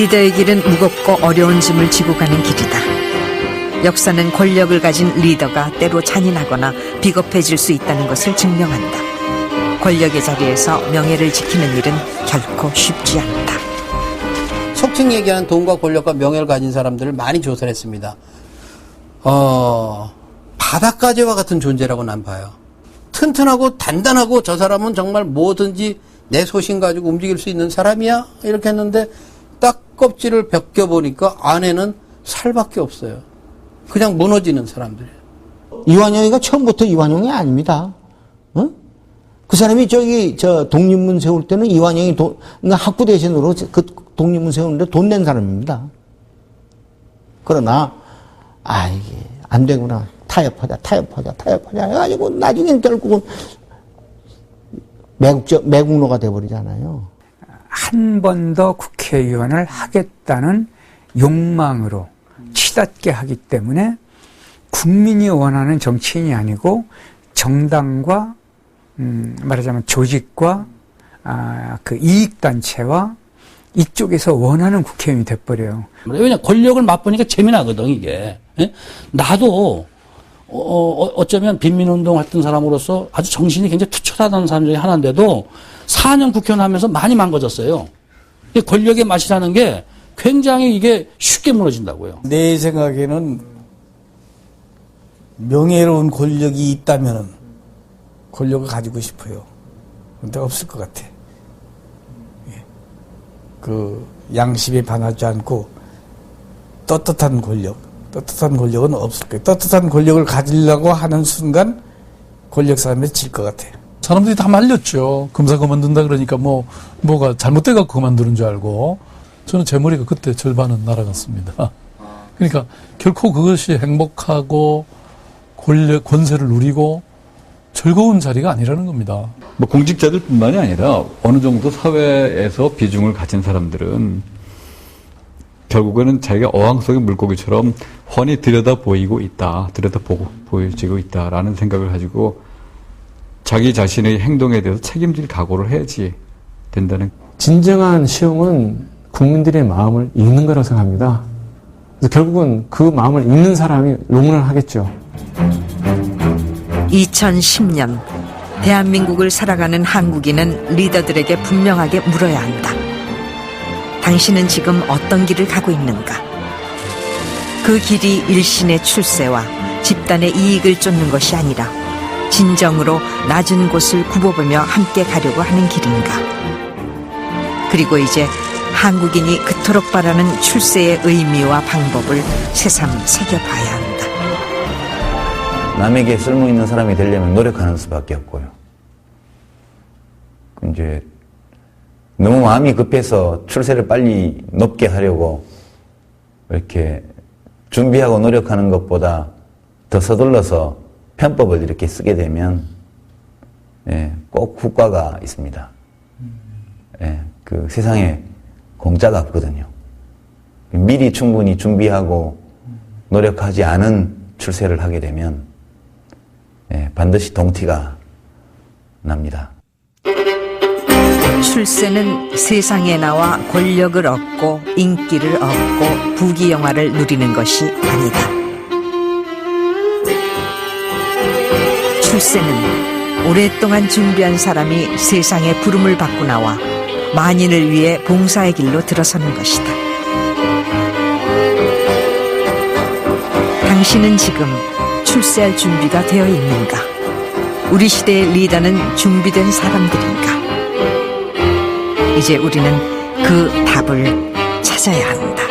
리더의 길은 무겁고 어려운 짐을 지고 가는 길이다. 역사는 권력을 가진 리더가 때로 잔인하거나 비겁해질 수 있다는 것을 증명한다. 권력의 자리에서 명예를 지키는 일은 결코 쉽지 않다. 속칭 얘기하는 돈과 권력과 명예를 가진 사람들을 많이 조사를 했습니다. 어, 바닷가재와 같은 존재라고 난 봐요. 튼튼하고 단단하고 저 사람은 정말 뭐든지 내 소신 가지고 움직일 수 있는 사람이야? 이렇게 했는데 딱 껍질을 벗겨보니까 안에는 살밖에 없어요. 그냥 무너지는 사람들이에요. 이완용이가 처음부터 이완용이 아닙니다. 어? 그 사람이 저기 저 독립문 세울 때는 이완용이 돈, 그러니까 학부 대신으로 그 독립문 세우는데 돈 낸 사람입니다. 그러나 아 이게 안 되구나 타협하자 타협하자 타협하자 해가지고 나중엔 결국은 매국적 매국노가 돼버리잖아요. 한 번 더 국회 의원을 하겠다는 욕망으로 치닫게 하기 때문에 국민이 원하는 정치인이 아니고 정당과 음, 말하자면 조직과 아, 그 이익단체와 이쪽에서 원하는 국회의원이 돼버려요. 왜냐 권력을 맛보니까 재미나거든 이게. 예? 나도 어, 어, 어쩌면 빈민운동 했던 사람으로서 아주 정신이 굉장히 투철하다는 사람 중에 하나인데도 4년 국회의원 하면서 많이 망가졌어요. 이 권력의 맛이라는 게 굉장히 이게 쉽게 무너진다고요. 내 생각에는 명예로운 권력이 있다면은 권력을 가지고 싶어요. 근데 없을 것 같아. 예. 그 양심에 반하지 않고 떳떳한 권력, 떳떳한 권력은 없을 거예요. 떳떳한 권력을 가지려고 하는 순간 권력 싸움에 질 것 같아요. 사람들이 다 말렸죠. 검사 그만둔다 그러니까 뭐, 뭐가 잘못돼갖고 그만두는 줄 알고. 저는 제 머리가 그때 절반은 날아갔습니다. 그러니까 결코 그것이 행복하고 권력, 권세를 누리고 즐거운 자리가 아니라는 겁니다. 뭐 공직자들뿐만이 아니라 어느 정도 사회에서 비중을 가진 사람들은 결국에는 자기가 어항 속의 물고기처럼 훤히 들여다 보이고 있다, 들여다 보고 보여지고 있다라는 생각을 가지고 자기 자신의 행동에 대해서 책임질 각오를 해야지 된다는. 진정한 시험은 국민들의 마음을 읽는 거라고 생각합니다. 그래서 결국은 그 마음을 읽는 사람이 롱런을 하겠죠. 2010년 대한민국을 살아가는 한국인은 리더들에게 분명하게 물어야 한다. 당신은 지금 어떤 길을 가고 있는가? 그 길이 일신의 출세와 집단의 이익을 쫓는 것이 아니라 진정으로 낮은 곳을 굽어보며 함께 가려고 하는 길인가? 그리고 이제 한국인이 그토록 바라는 출세의 의미와 방법을 새삼 새겨봐야 한다. 남에게 쓸모 있는 사람이 되려면 노력하는 수밖에 없고요. 이제 너무 마음이 급해서 출세를 빨리 높게 하려고 이렇게 준비하고 노력하는 것보다 더 서둘러서 편법을 이렇게 쓰게 되면 예, 꼭 후과가 있습니다. 예, 그 세상에 공짜가 없거든요. 미리 충분히 준비하고 노력하지 않은 출세를 하게 되면 예, 반드시 동티가 납니다. 출세는 세상에 나와 권력을 얻고 인기를 얻고 부귀영화를 누리는 것이 아니다. 출세는 오랫동안 준비한 사람이 세상의 부름을 받고 나와 만인을 위해 봉사의 길로 들어서는 것이다. 당신은 지금 출세할 준비가 되어 있는가? 우리 시대의 리더는 준비된 사람들인가? 이제 우리는 그 답을 찾아야 한다.